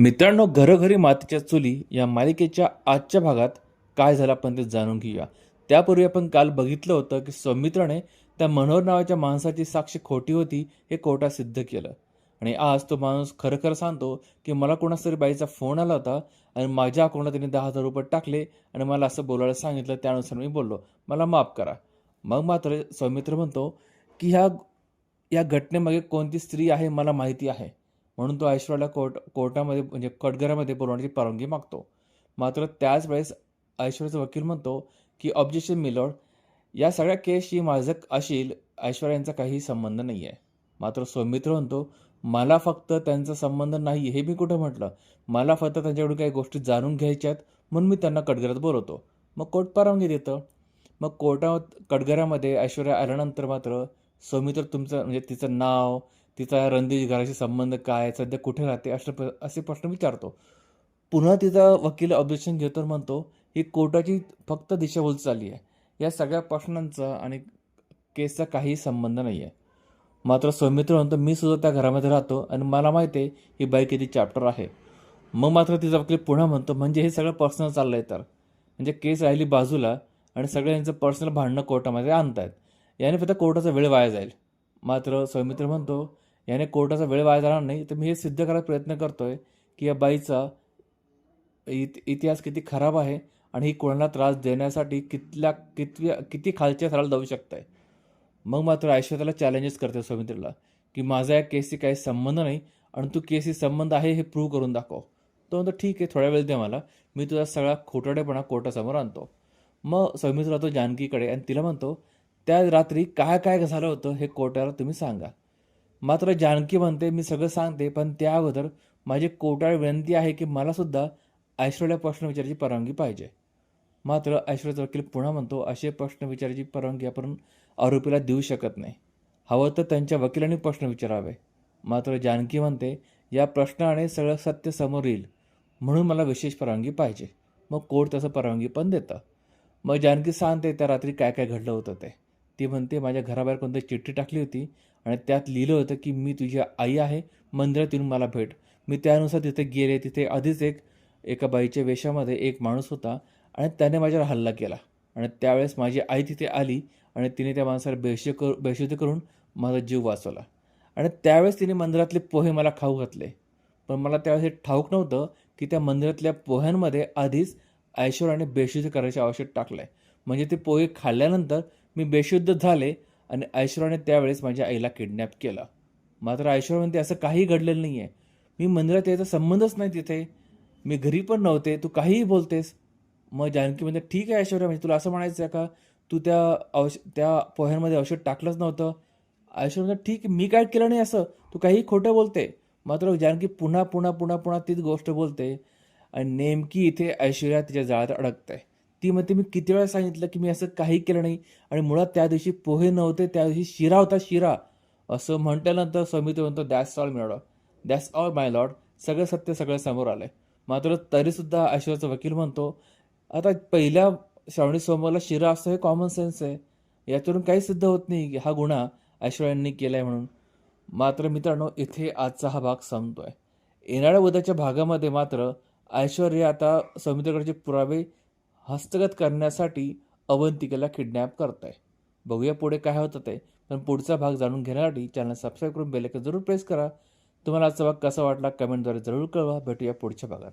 मित्रांनो घरोघरी मातीच्या चुली या मालिकेच्या आजच्या भागात काय झालं आपण ते जाणून घेऊया. त्यापूर्वी आपण काल बघितलं होतं की सौमित्राने त्या मनोहर नावाच्या माणसाची साक्ष खोटी होती हे कोर्टात सिद्ध केलं. आणि आज तो माणूस खरं खरं सांगतो की मला कोणाच तरी बाईचा फोन आला होता आणि माझ्या अकाउंटला त्यांनी दहा हजार रुपये टाकले आणि मला असं बोलायला सांगितलं त्यानुसार मी बोललो मला माफ करा. मग मात्र सौमित्र म्हणतो की ह्या या घटनेमागे कोणती स्त्री आहे मला माहिती आहे. म्हणून तो ऐश्वर्याला कोर्ट कोर्टामध्ये म्हणजे कटघरामध्ये बोलवण्याची परवानगी मागतो. मात्र त्याच वेळेस ऐश्वर्याचा वकील म्हणतो की ऑब्जेक्शन मिलोड या सगळ्या केसशी माझं अशील ऐश्वर्या यांचा काही संबंध नाही आहे मात्र सौमित्र म्हणतो मला फक्त त्यांचा संबंध नाही हे मी कुठं म्हटलं? मला फक्त त्यांच्याकडून काही गोष्टी जाणून घ्यायच्यात म्हणून मी त्यांना कटघरात बोलवतो. मग कोर्ट परवानगी देतं. मग कोर्टात कटघरामध्ये ऐश्वर्या आल्यानंतर मात्र सौमित्र तुमचं म्हणजे तिचं नाव तिचा रणदीज घराशी संबंध काय सध्या कुठे राहते अशा प्र- असे प्रश्न विचारतो. पुन्हा तिचा वकील ऑब्जेक्शन घेतो म्हणतो ही कोर्टाची फक्त दिशाभूल चालली आहे. या सगळ्या प्रश्नांचा आणि केसचा काही संबंध नाही आहे मात्र सौमित्र म्हणतो मी सुद्धा त्या घरामध्ये राहतो आणि मला माहिती आहे ही बाई किती चॅप्टर आहे. मग मात्र तिचा वकील पुन्हा म्हणतो म्हणजे हे सगळं पर्सनल चाललं आहे तर? म्हणजे केस राहिली बाजूला आणि सगळ्यांचं पर्सनल भांडणं कोर्टामध्ये आणतायत. याने फक्त कोर्टाचा वेळ वाया जाईल. मात्र सौमित्र म्हणतो याने कोर्टाचा वेळ वाया जाणार नाही. तर मी हे सिद्ध करायचा प्रयत्न करतोय की या बाईचा इत इतिहास किती खराब आहे आणि ही कोणाला त्रास देण्यासाठी कितल्या कितव्या किती खालच्या थराला जाऊ शकत आहे मग मात्र ऐश्वर्याला चॅलेंजेस करते सौमित्रीला की माझा या केसशी काही संबंध नाही आणि तू केसशी संबंध आहे हे प्रूव्ह करून दाखव. तो म्हणतो ठीक आहे थोड्या वेळ दे मला. मी तुझा सगळा खोटाडेपणा कोर्टासमोर आणतो. मग सौमित्र जातो जानकीकडे आणि तिला म्हणतो त्या रात्री काय काय झालं होतं हे कोर्टाला तुम्ही सांगा. मात्र जानकी म्हणते मी सगळं सांगते पण त्या अगोदर माझी कोर्टाला विनंती आहे की मला सुद्धा ऐश्वर्या प्रश्न विचारायची परवानगी पाहिजे. मात्र ऐश्वर्याचा वकील पुन्हा म्हणतो असे प्रश्न विचारायची परवानगी आपण आरोपीला देऊ शकत नाही. हवं तर त्यांच्या वकिलांनी प्रश्न विचारावे. मात्र जानकी म्हणते या प्रश्नाने सगळं सत्य समोर येईल. म्हणून मला विशेष परवानगी पाहिजे. मग कोर्ट तसं परवानगी पण देतं. मग जानकी सांगते त्या रात्री काय काय घडलं होतं ते. ती म्हणते माझ्या घराबाहेर कोणती चिठ्ठी टाकली होती आणि त्यात लिहिलं होतं की मी तुझी आई आहे मंदिरात येऊन मला भेट. मी त्यानुसार तिथे गेले तिथे आधीच एक एका बाईच्या वेशामध्ये एक माणूस होता आणि त्याने माझ्यावर हल्ला केला. आणि त्यावेळेस माझी आई तिथे आली आणि तिने त्या माणसाला बेशुद्ध कर बेशुद्ध करून माझा जीव वाचवला. आणि त्यावेळेस तिने मंदिरातले पोहे मला खाऊ घातले. पण मला त्यावेळेस हे ठाऊक नव्हतं की त्या मंदिरातल्या पोह्यांमध्ये आधीच ऐश्वर्याने बेशुद्ध करायचे आवश्यक टाकलं आहे म्हणजे ते पोहे खाल्ल्यानंतर मी बेशुद्ध झाले आणि ऐश्वर्याने त्यावेळेस माझ्या आईला किडनॅप केलं. मात्र ऐश्वर्या म्हणते असं काही घडलेलं नाही आहे मी मंदिरात यायचा संबंधच नाही तिथे. मी घरी पण नव्हते. तू काहीही बोलतेस. मग जानकी म्हणते ठीक आहे ऐश्वर्या म्हणजे तुला असं म्हणायचं आहे का? तू त्या औष त्या पोह्यांमध्ये औषध टाकलंच नव्हतं. ऐश्वर्या म्हणते ठीक आहे, मी काय केलं नाही असं? तू काही खोटं बोलते. मात्र जानकी पुन्हा पुन्हा पुन्हा पुन्हा तीच गोष्ट बोलते. आणि नेमकी इथे ऐश्वर्या तिच्या जाळ्यात अडकते. ती म्हणते मी किती वेळा सांगितलं की मी असं काही केलं नाही आणि मुळात त्या दिवशी पोहे नव्हते त्या दिवशी शिरा होता शिरा. असं म्हटल्यानंतर समिती म्हणतो दॅट्स ऑल मिळालं दॅट्स ऑल माय लॉर्ड सगळं सत्य सगळं समोर आलंय. मात्र तरीसुद्धा ऐश्वर्याचा वकील म्हणतो आता पहिल्या श्रावणी सोमवारला शिरा असतो हे कॉमन सेन्स आहे. यातून काही सिद्ध होत नाही की हा गुन्हा ऐश्वर्यांनी केलाय म्हणून. मात्र मित्रांनो इथे आजचा हा भाग संपतोय. येणाऱ्या उद्याच्या भागामध्ये मात्र ऐश्वर्या आता समुद्राकडचे पुरावे हस्तगत करण्यासाठी अवंतिकेला किडनॅप करत आहे बघूया पुढे काय होतं ते. पण पुढचा भाग जाणून घेण्यासाठी चॅनल सबस्क्राईब करून बेल जरूर प्रेस करा. तुम्हाला आजचा भाग कसा वाटला कमेंटद्वारे जरूर कळवा. भेटूया पुढच्या भागात.